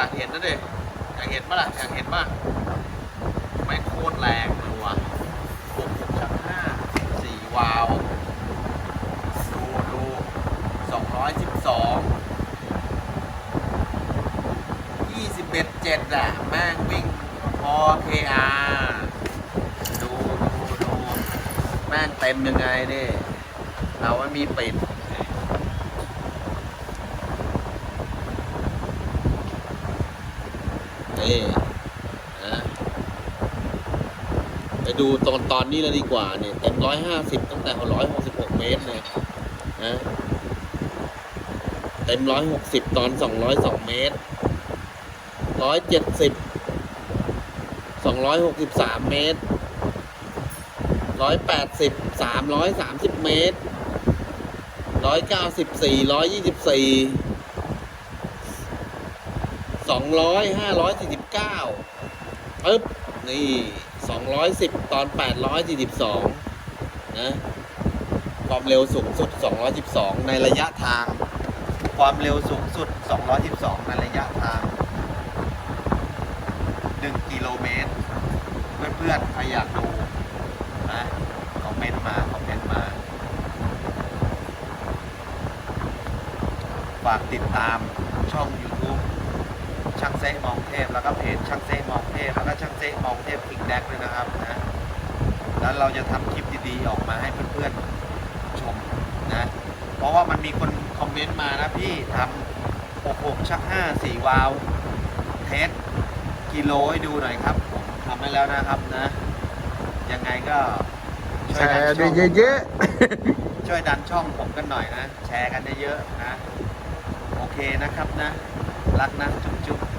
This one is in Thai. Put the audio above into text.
อยากเห็นนะเด็กอยากเห็นปะล่ะอยากเห็นปะไม่โคตรแรงเลยว่ะหกหกชักห้าสี่วาล์วดูดูสองร้อยสิบสองยี่สิบเอ็ดเจ็ดอะแม่งวิ่งพอ KR ดูดูดูแม่งเต็มยังไงนี่เราไม่มีปิด นี่นะไปดูตอนตอนนี้แล้วดีกว่าเนี่ยเต็มร้อยห้าสิบตั้งแต่ร้อยหกสิบหกเมตรเลยนะเต็มร้อยหกสิบตอนสองร้อยสองเมตรร้อยเจ็ดสิบสองร้อยหกสิบสามเมตรร้อยแปดสิบสามร้อยสามสิบเมตรร้อยเก้าสิบสี่ร้อยยี่สิบสี่ สองร้อยห้าร้อยสี่สิบเก้าปึ๊บนี่สองร้อยสิบตอนแปดร้อยสี่สิบสองนะความเร็วสูงสุดสองร้อยสิบสองในระยะทาง ความเร็วสูงสุดสองร้อยสิบสองในระยะทางหนึ่งกิโลเมตร เพื่อนๆ ใครอยากดูนะคอมเมนต์มาคอมเมนต์มา ฝากติดตามช่อง YouTube ช่างเซ็กมองเทพ แล้วก็เพจช่างเซ็กมองเทพ แล้วก็ช่างเซ็กมองเทพคิงแดกด้วยนะครับนะแล้วเราจะทำคลิปดีๆออกมาให้เพื่อนๆชมนะ เพราะว่ามันมีคนคอมเมนต์มานะพี่ทำ66ชัก 5 4 วาล์วเทสกิโลให้ดูหน่อยครับผมทำให้แล้วนะครับนะ ยังไงก็ช่แชวยดันร์ช่ด้วองยเยอะช่วยดันช่องผมกันหน่อยนะ แชร์กันเยอะๆนะ โอเคนะครับนะ รักนะ จุ๊บๆ